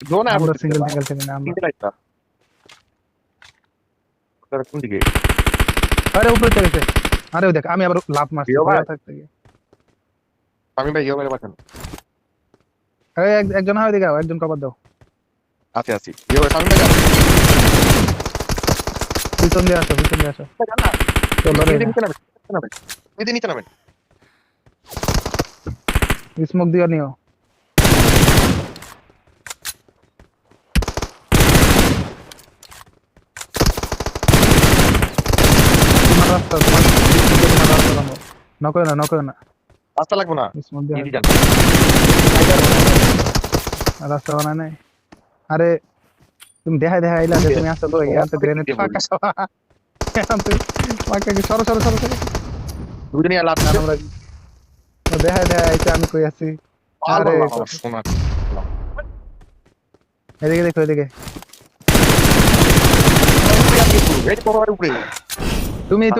Zone আমরা single single থেকে না আমরা সিঙ্গেল আইতা কোন দিকে? আরে উপরে চলে গেছে। আরে দেখ আমি আবার লাভ মারছি থাকতে গিয়ে। আমি ভাই ইয়ে পাঠান। একজন হয় দিকে একজন কভার দাও। আছে আছি। ইয়ে বলে আমি ভাই পিছন দিয়ে আসো পিছন দিয়ে আসো। চলো রে নিচে নামেন নিচে নামেন। স্মোক দিয়ে নিও। রাস্তা নকয় না নকয় না রাস্তা লাগবে না স্মোক দিয়ে নিচে যান রাস্তা বানায় নাই আরে তুমি দেখাই দেখাই আইলা তুমি আসো তো ইয়ান গ্রেনেড ফাঁকা সবা ইয়ান তো ফাঁকা কি সরো সরো সরো সরো দুজনই লাভ আর আমরা দেখাই দেখাই আমি কই আছি আরে শোনা এদিকে দেখো এদিকে তুমি তুমি